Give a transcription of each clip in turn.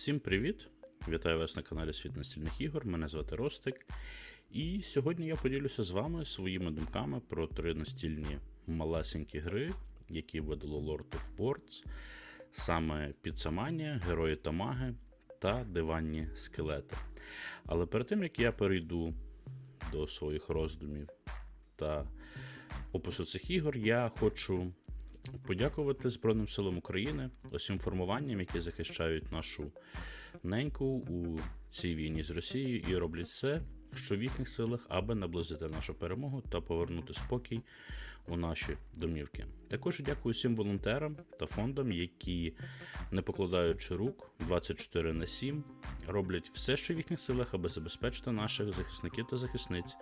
Всім привіт! Вітаю вас на каналі Світ настільних ігор. Мене звати Ростик. І сьогодні я поділюся з вами своїми думками про три настільні малесенькі гри, які видало Lord of Boards, саме Піцаманія, Герої та Маги та Диванні скелети. Але перед тим як я перейду до своїх роздумів та опису цих ігор, я хочу подякувати Збройним силам України усім формуванням, які захищають нашу неньку у цій війні з Росією і роблять все, що в їхніх силах, аби наблизити нашу перемогу та повернути спокій у наші домівки. Також дякую всім волонтерам та фондам, які, не покладаючи рук 24 на 7, роблять все, що в їхніх силах, аби забезпечити наших захисників та захисниць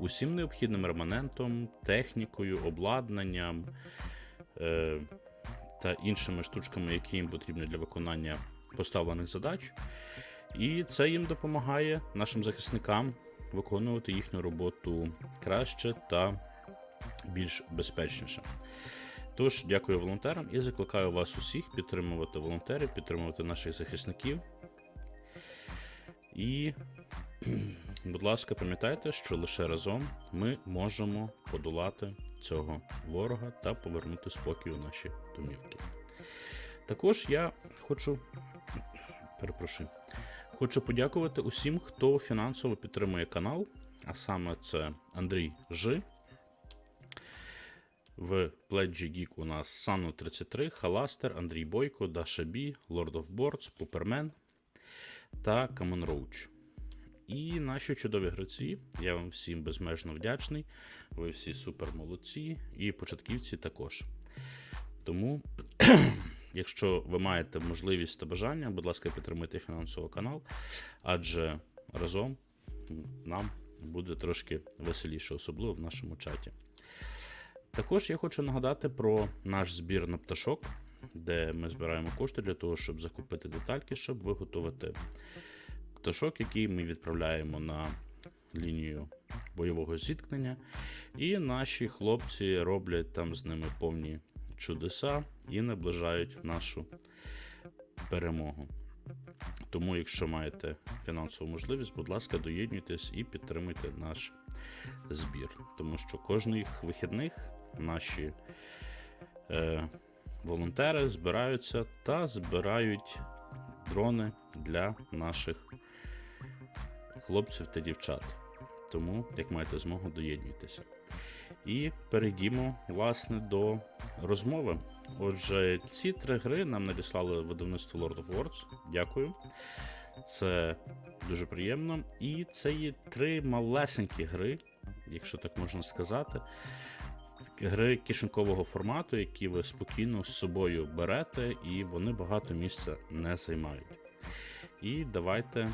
усім необхідним реманентом, технікою, обладнанням та іншими штучками, які їм потрібні для виконання поставлених задач. І це їм допомагає нашим захисникам виконувати їхню роботу краще та більш безпечніше. Тож, дякую волонтерам і закликаю вас усіх підтримувати волонтерів, підтримувати наших захисників. І, будь ласка, пам'ятайте, що лише разом ми можемо подолати цього ворога та повернути спокій у наші домівки. Також я хочу, перепрошую, хочу подякувати усім, хто фінансово підтримує канал, а саме це Андрій Жи. В Pledge Geek у нас Сану 33, Халастер, Андрій Бойко, Даша Бі, Lord of Boards, Пупермен та Камен Роуч. І наші чудові гравці. Я вам всім безмежно вдячний. Ви всі супер молодці, і початківці також. Тому, якщо ви маєте можливість та бажання, будь ласка, підтримуйте фінансово канал, адже разом нам буде трошки веселіше, особливо в нашому чаті. Також я хочу нагадати про наш збір на пташок, де ми збираємо кошти для того, щоб закупити детальки, щоб виготовити пташок, який ми відправляємо на лінію бойового зіткнення. І наші хлопці роблять там з ними повні чудеса і наближають нашу перемогу. Тому, якщо маєте фінансову можливість, будь ласка, доєднуйтесь і підтримуйте наш збір. Тому що кожних вихідних наші е, волонтери збираються та збирають дрони для наших хлопців та дівчат. Тому, як маєте змогу, доєднуйтеся. І перейдімо, власне, до розмови. Отже, ці три гри нам надіслали видавництво Lord of Words. Дякую. Це дуже приємно. І це є три малесенькі гри, якщо так можна сказати. Гри кишенькового формату, які ви спокійно з собою берете, і вони багато місця не займають. І давайте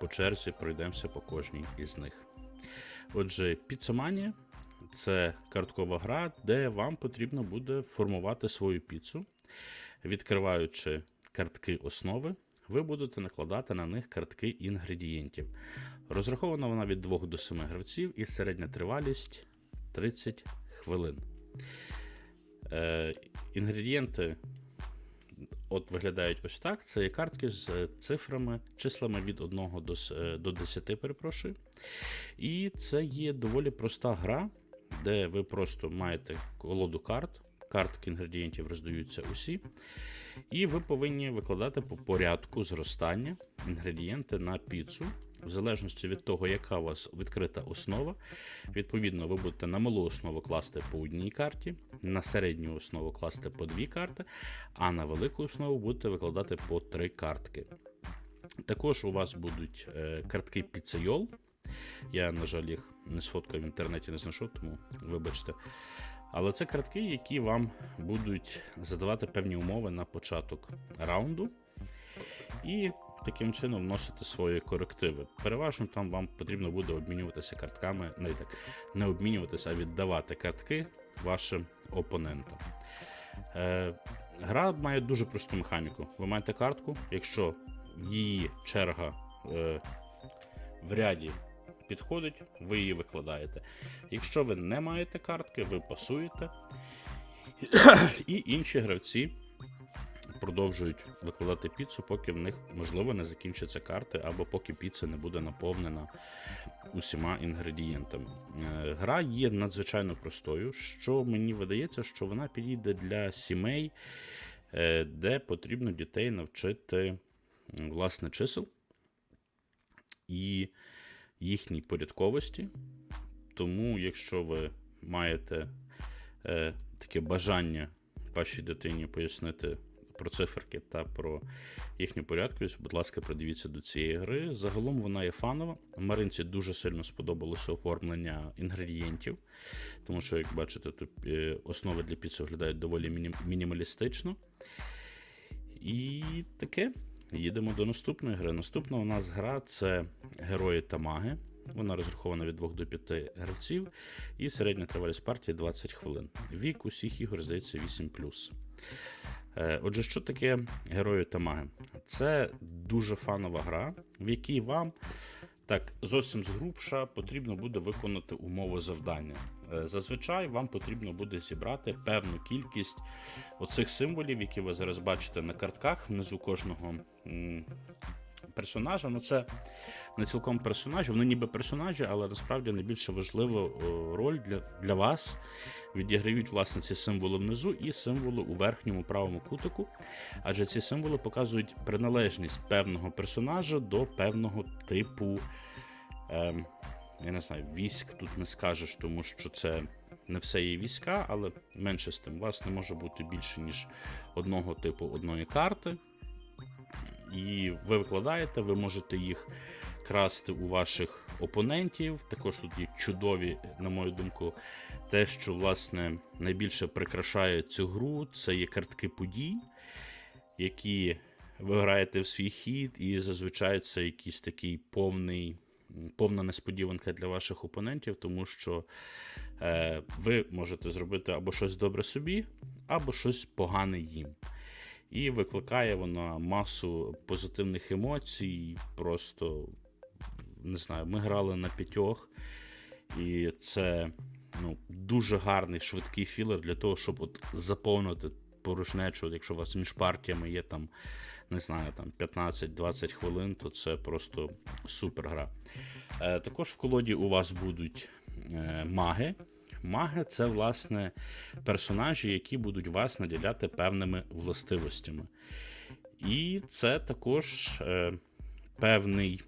по черзі пройдемося по кожній із них. Отже, Піцаманія це карткова гра, де вам потрібно буде формувати свою піцу. Відкриваючи картки основи, ви будете накладати на них картки інгредієнтів. Розрахована вона від 2 до 7 гравців і середня тривалість 30 хвилин. Е, Інгредієнти от виглядають ось так: це є картки з цифрами, числами від 1 до, е, до 10, перепрошую. І це є доволі проста гра, де ви просто маєте колоду карт. Картки інгредієнтів роздаються усі. І ви повинні викладати по порядку зростання інгредієнти на піцу. В залежності від того, яка у вас відкрита основа, відповідно, ви будете на малу основу класти по одній карті, на середню основу класти по дві карти, а на велику основу будете викладати по три картки. Також у вас будуть е, картки піцейол. Я, на жаль, їх не сфоткав в інтернеті, не знайшов, тому вибачте. Але це картки, які вам будуть задавати певні умови на початок раунду. І таким чином вносити свої корективи. Переважно там вам потрібно буде обмінюватися картками, не так, не обмінюватися, а віддавати картки вашим опонентам. Е, гра має дуже просту механіку. Ви маєте картку, якщо її черга е, в ряді підходить, ви її викладаєте. Якщо ви не маєте картки, ви пасуєте. І інші гравці продовжують викладати піцу, поки в них можливо не закінчаться карти, або поки піца не буде наповнена усіма інгредієнтами. Е, Гра є надзвичайно простою, що мені видається, що вона підійде для сімей, е, де потрібно дітей навчити власне чисел і їхній порядковості. Тому, якщо ви маєте е, таке бажання вашій дитині пояснити про циферки та про їхню порядковість, будь ласка, придивіться до цієї гри. Загалом вона є фанова. Маринці дуже сильно сподобалося оформлення інгредієнтів, тому що, як бачите, тут е, основи для піци виглядають доволі міні- мінімалістично. І таке. Їдемо до наступної гри. Наступна у нас гра це Герої та маги. Вона розрахована від 2 до 5 гравців, і середня тривалість партії 20 хвилин. Вік усіх ігор здається 8. Е, Отже, що таке герої та маги? Це дуже фанова гра, в якій вам так зовсім згрубша потрібно буде виконати умови завдання. Е, Зазвичай вам потрібно буде зібрати певну кількість оцих символів, які ви зараз бачите на картках внизу кожного персонажа. Ну, це не цілком персонажі, вони ніби персонажі, але насправді найбільше важливу е, роль для, для вас відіграють власне ці символи внизу і символи у верхньому правому кутику. Адже ці символи показують приналежність певного персонажа до певного типу. Ем, я не знаю, військ тут не скажеш, тому що це не все є війська, але менше з тим. У вас не може бути більше, ніж одного типу одної карти. І ви викладаєте, ви можете їх красти у ваших опонентів. Також тут є чудові, на мою думку, те, що власне найбільше прикрашає цю гру, це є картки подій, які ви граєте в свій хід, і зазвичай це якийсь такий повний, повна несподіванка для ваших опонентів, тому що е, ви можете зробити або щось добре собі, або щось погане їм. І викликає вона масу позитивних емоцій. Просто не знаю, ми грали на п'ятьох, і це ну, дуже гарний швидкий філер для того, щоб от заповнити порожнечу, якщо у вас між партіями є там, не знаю, там 15-20 хвилин, то це просто супер гра. Е, також в колоді у вас будуть е, маги. Маги це, власне, персонажі, які будуть вас наділяти певними властивостями. І це також е, певний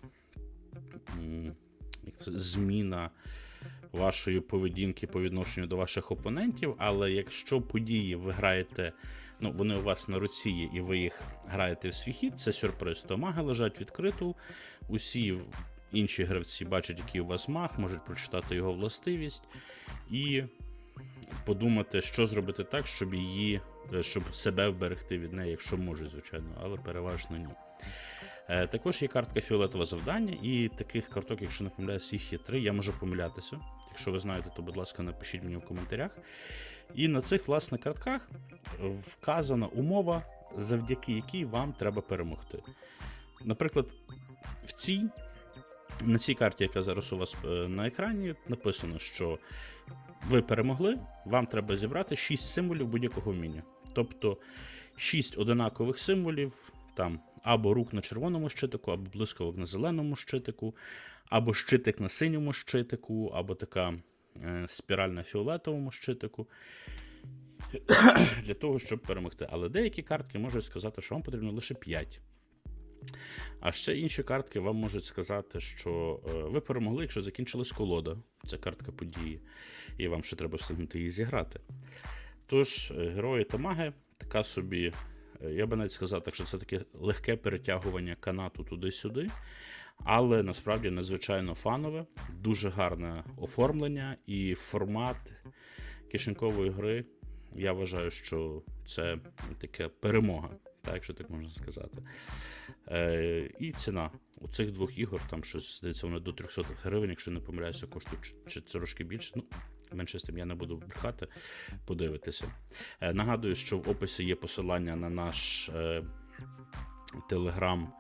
це, зміна вашої поведінки по відношенню до ваших опонентів. Але якщо події ви граєте, ну вони у вас на руці є, і ви їх граєте в свій хід, це сюрприз, то маги лежать відкрито. Усі інші гравці бачать, який у вас маг, можуть прочитати його властивість і подумати, що зробити так, щоб її, е, щоб себе вберегти від неї, якщо можуть, звичайно, але переважно ні. Е, Також є картка фіолетове завдання, і таких карток, якщо не помиляюсь, їх є три. Я можу помилятися. Якщо ви знаєте, то будь ласка, напишіть мені в коментарях. І на цих власне картках вказана умова, завдяки якій вам треба перемогти. Наприклад, в цій, на цій карті, яка зараз у вас е, на екрані, написано, що ви перемогли, вам треба зібрати 6 символів будь-якого вміння. Тобто 6 одинакових символів, там або рук на червоному щитику, або блискавок на зеленому щитику, або щитик на синьому щитику, або така е, спіраль на фіолетовому щитику. Для того, щоб перемогти. Але деякі картки можуть сказати, що вам потрібно лише 5. А ще інші картки вам можуть сказати, що е, ви перемогли, якщо закінчилась колода. Це картка події, і вам ще треба встигнути її зіграти. Тож, е, герої та маги, така собі, е, я би навіть сказав, так, що це таке легке перетягування канату туди-сюди. Але насправді надзвичайно фанове, дуже гарне оформлення і формат кишенькової гри. Я вважаю, що це така перемога, так, якщо так можна сказати. Е, і ціна у цих двох ігор, там щось здається, вони до 300 гривень, якщо не помиляюся, коштують чи, чи трошки більше. Ну, менше з тим я не буду брехати, подивитися. Е, нагадую, що в описі є посилання на наш е, телеграм.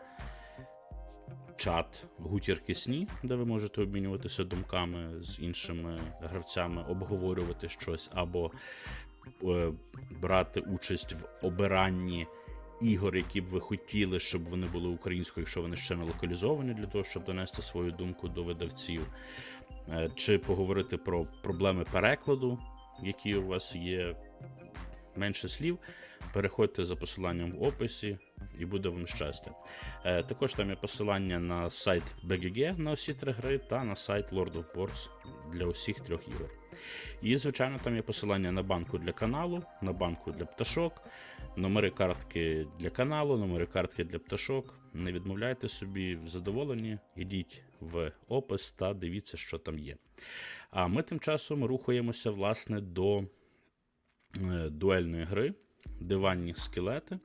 Чат гутірки сні, де ви можете обмінюватися думками з іншими гравцями, обговорювати щось або е, брати участь в обиранні ігор, які б ви хотіли, щоб вони були українською, якщо вони ще не локалізовані, для того, щоб донести свою думку до видавців, Е, чи поговорити про проблеми перекладу, які у вас є менше слів. Переходьте за посиланням в описі і буде вам щастя. Е, також там є посилання на сайт BGG на усі три гри та на сайт Lord of Boards для усіх трьох ігор. І, звичайно, там є посилання на банку для каналу, на банку для пташок, номери картки для каналу, номери картки для пташок. Не відмовляйте собі в задоволенні, ідіть в опис та дивіться, що там є. А ми тим часом рухаємося власне до е, дуельної гри, диванні скелети.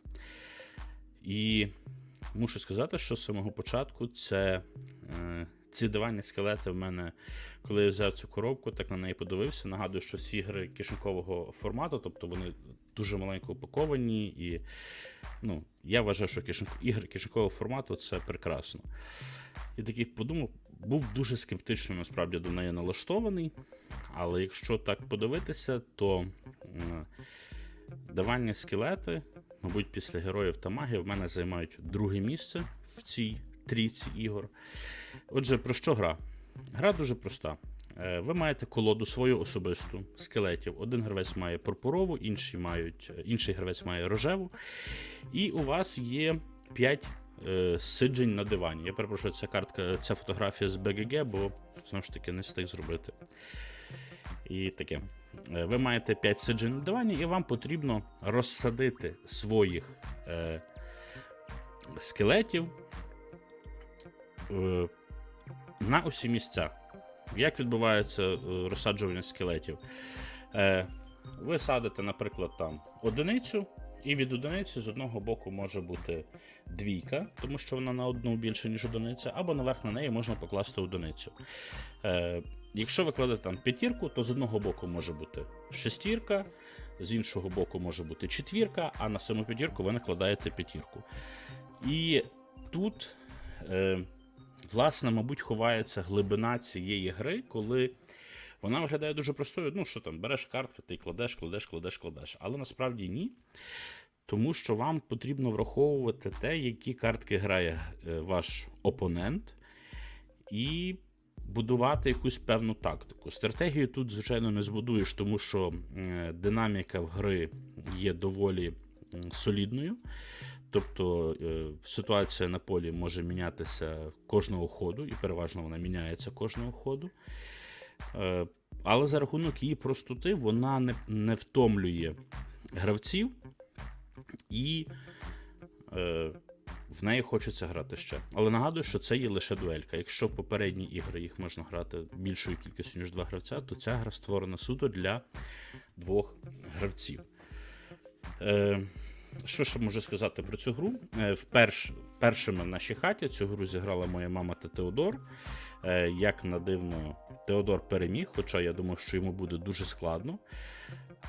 І мушу сказати, що з самого початку це, е, ці диванні скелети в мене, коли я взяв цю коробку, так на неї подивився. Нагадую, що всі гри кишенькового формату, тобто вони дуже маленько упаковані, і ну, я вважаю, що ігри кишенькового формату це прекрасно. І такий подумав, був дуже скептично насправді до неї налаштований. Але якщо так подивитися, то е, давання скелети, мабуть, після героїв та магів в мене займають друге місце в цій трійці ігор. Отже, про що гра? Гра дуже проста. Е, Ви маєте колоду свою особисту скелетів. Один гравець має пурпурову, інший, мають, інший гравець має рожеву. І у вас є 5 е, сиджень на дивані. Я перепрошую, ця картка, ця фотографія з BGG, бо знову ж таки не встиг зробити. І таке. Е, Ви маєте 5 сиджень на дивані, і вам потрібно розсадити своїх е, скелетів е, на усі місця. Як відбувається е, розсаджування скелетів? Е, ви садите, наприклад, там одиницю, і від одиниці з одного боку може бути двійка, тому що вона на одну більше, ніж одиниця, або наверх на неї можна покласти одиницю. Е, якщо ви кладете там п'ятірку, то з одного боку може бути шестірка, з іншого боку може бути четвірка, а на саму п'ятірку ви накладаєте п'ятірку. І тут, е, власне, мабуть, ховається глибина цієї гри, коли вона виглядає дуже простою. Ну, що там, береш картки, ти кладеш, кладеш, кладеш, кладеш. Але насправді ні. Тому що вам потрібно враховувати те, які картки грає е, ваш опонент, і будувати якусь певну тактику. Стратегію тут, звичайно, не збудуєш, тому що е, динаміка в гри є доволі солідною. Тобто е, ситуація на полі може мінятися кожного ходу, і переважно вона міняється кожного ходу. Е, Але за рахунок її простоти вона не, не втомлює гравців, і е, в неї хочеться грати ще. Але нагадую, що це є лише дуелька. Якщо в попередні ігри їх можна грати більшою кількістю, ніж два гравця, то ця гра створена суто для двох гравців. Е, що ще можу сказати про цю гру? Е, вперш, першими в нашій хаті цю гру зіграла моя мама та Теодор. Е, як на дивно, Теодор переміг, хоча я думав, що йому буде дуже складно.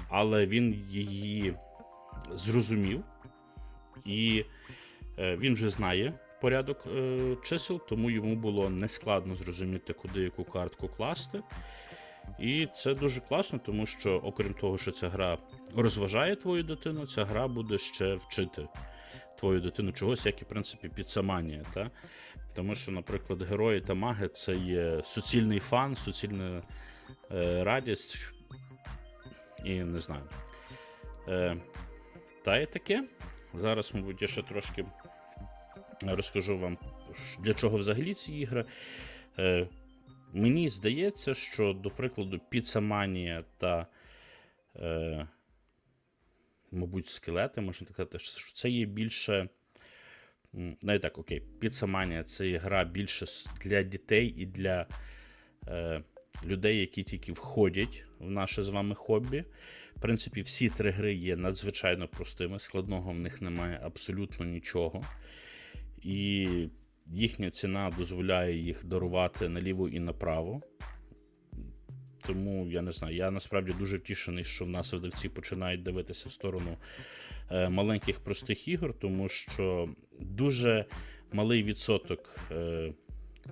Але він її зрозумів, і е, він вже знає порядок чисел, тому йому було нескладно зрозуміти, куди яку картку класти. І це дуже класно, тому що, окрім того, що ця гра розважає твою дитину, ця гра буде ще вчити твою дитину чогось, як і в принципі підсаманія. Та? Тому що, наприклад, герої та маги це є суцільний фан, суцільна е, радість. І не знаю. Е, та і таке. Зараз, мабуть, я ще трошки розкажу вам, для чого взагалі ці ігри. Е, мені здається, що, до прикладу, Піцаманія та, е, мабуть, скелети, можна так сказати, що це є більше. Навіть так, окей, Піцаманія це гра більше для дітей і для е, людей, які тільки входять в наше з вами хобі. В принципі, всі три гри є надзвичайно простими, складного в них немає абсолютно нічого. І їхня ціна дозволяє їх дарувати наліво і направо. Тому я не знаю, я насправді дуже втішений, що в нас видавці починають дивитися в сторону е, маленьких простих ігор, тому що дуже малий відсоток е,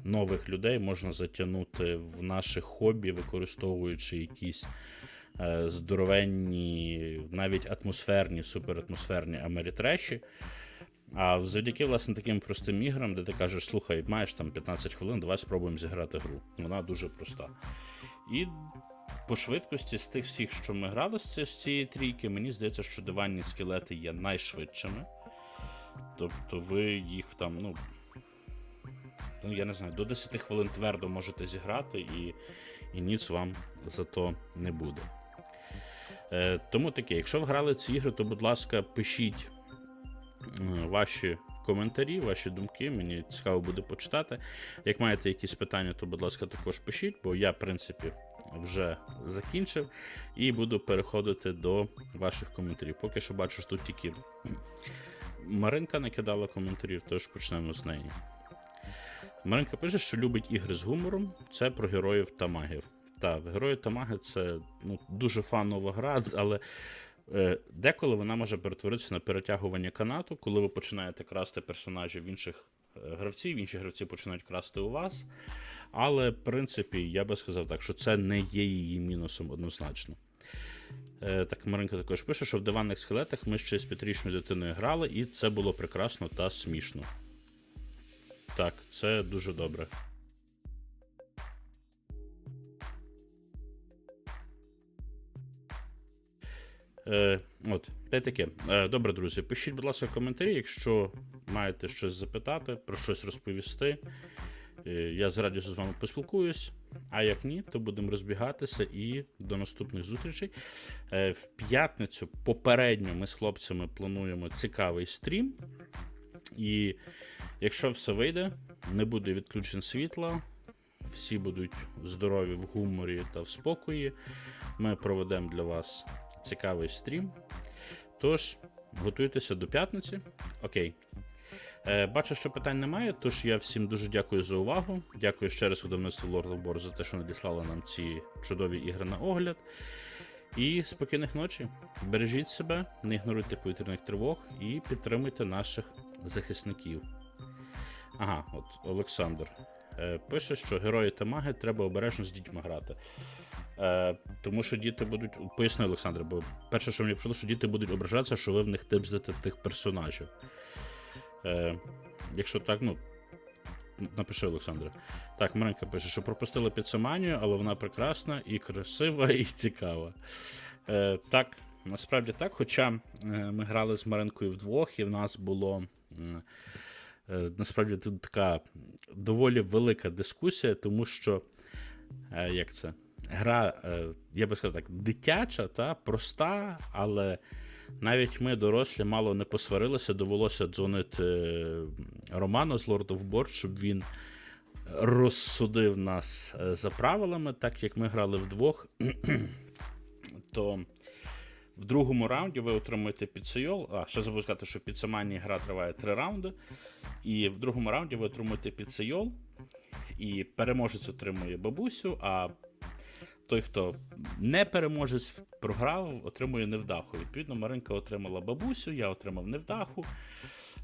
нових людей можна затягнути в наше хобі, використовуючи якісь е, здоровенні, навіть атмосферні, суператмосферні америтреші. А завдяки власне таким простим іграм, де ти кажеш, слухай, маєш там 15 хвилин, давай спробуємо зіграти гру. Вона дуже проста. І по швидкості з тих всіх, що ми грали з цієї трійки, мені здається, що диванні скелети є найшвидшими. Тобто ви їх там, ну. ну, Я не знаю, до 10 хвилин твердо можете зіграти, і, і ніц вам за то не буде. Е, тому таке, якщо ви грали ці ігри, то, будь ласка, пишіть ваші коментарі, ваші думки. Мені цікаво буде почитати. Як маєте якісь питання, то, будь ласка, також пишіть, бо я, в принципі, вже закінчив і буду переходити до ваших коментарів. Поки що бачу, що тут тільки Маринка накидала коментарів, тож почнемо з неї. Маринка пише, що любить ігри з гумором. Це про героїв та магів. Так, герої та маги це ну, дуже фанова гра, але е, деколи вона може перетворитися на перетягування канату, коли ви починаєте красти персонажів інших е, гравців, інші гравці починають красти у вас. Але, в принципі, я би сказав так, що це не є її мінусом однозначно. Е, Так, Маринка також пише, що в диванних скелетах ми ще з п'ятирічною дитиною грали, і це було прекрасно та смішно. Так, це дуже добре. Е, от, те таке. Е, добре, друзі, пишіть, будь ласка, коментарі, якщо маєте щось запитати, про щось розповісти. Е, я з радістю з вами поспілкуюсь. А як ні, то будемо розбігатися і до наступних зустрічей. Е, в п'ятницю попередньо ми з хлопцями плануємо цікавий стрім. І якщо все вийде, не буде відключень світла, всі будуть здорові в гуморі та в спокої. Ми проведемо для вас цікавий стрім. Тож, готуйтеся до п'ятниці. Окей. Е, бачу, що питань немає, тож я всім дуже дякую за увагу. Дякую ще раз видавництву Lord of War за те, що надіслали нам ці чудові ігри на огляд. І спокійних ночі. Бережіть себе, не ігноруйте повітряних тривог і підтримуйте наших захисників. Ага, от Олександр пише, що герої та маги треба обережно з дітьми грати. Е, тому що діти будуть. Поясни, Олександр, бо перше, що мені прийшло, що діти будуть ображатися, що ви в них типздите тих персонажів. Е, якщо так, ну. Напиши, Олександре. Так, Маринка пише, що пропустила підсаманію, але вона прекрасна і красива, і цікава. Е, так, насправді так. Хоча е, ми грали з Маринкою вдвох, і в нас було. Е, насправді тут така доволі велика дискусія, тому що е, як це? Гра, е, я би сказав так, дитяча, та, проста, але навіть ми, дорослі, мало не посварилися, довелося дзвонити е, Роману з Lord of Board, щоб він розсудив нас е, за правилами, так як ми грали вдвох. то в другому раунді ви отримуєте підсейол. А, ще забув сказати, що саманні гра триває три раунди. І в другому раунді ви отримуєте підсейол, і переможець отримує бабусю, а той, хто не переможець, програв, отримує невдаху. Відповідно, Маринка отримала бабусю, я отримав невдаху.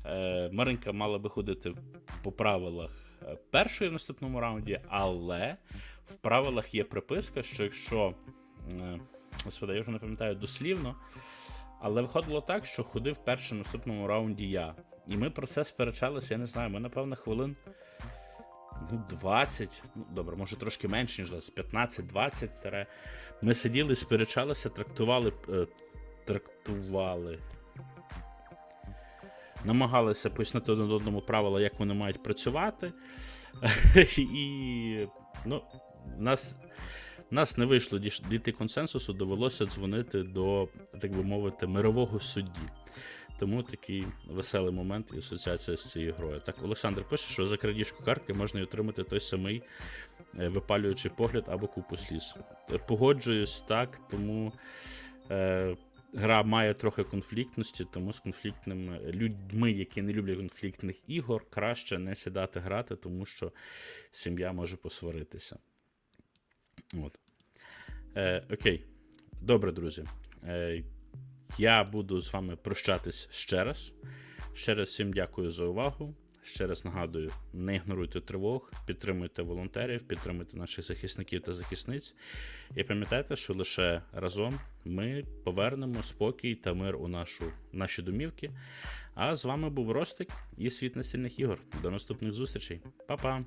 Е, Маринка мала би ходити по правилах е, першої в наступному раунді, але в правилах є приписка, що якщо. Господи, я вже не пам'ятаю дослівно. Але виходило так, що ходив перший в наступному раунді я. І ми про це сперечалися, я не знаю, ми, напевно, хвилин ну, 20, ну добре, може трошки менше, ніж 20, 15-20. тере. Ми сиділи, сперечалися, трактували. е, трактували. Намагалися пояснити один одному правила, як вони мають працювати. І ну, нас. Нас не вийшло дійти консенсусу, довелося дзвонити до, так би мовити, мирового судді. Тому такий веселий момент і асоціація з цією грою. Так, Олександр пише, що за крадіжку картки можна й отримати той самий е, випалюючий погляд або купу сліз. Е, Погоджуюсь так, тому е, гра має трохи конфліктності, тому з конфліктними людьми, які не люблять конфліктних ігор, краще не сідати грати, тому що сім'я може посваритися. От. Е, окей. Добре, друзі. Е, я буду з вами прощатись ще раз. Ще раз всім дякую за увагу. Ще раз нагадую: не ігноруйте тривог, підтримуйте волонтерів, підтримуйте наших захисників та захисниць. І пам'ятайте, що лише разом ми повернемо спокій та мир у нашу, наші домівки. А з вами був Ростик і світ настільних ігор. До наступних зустрічей. Па-па!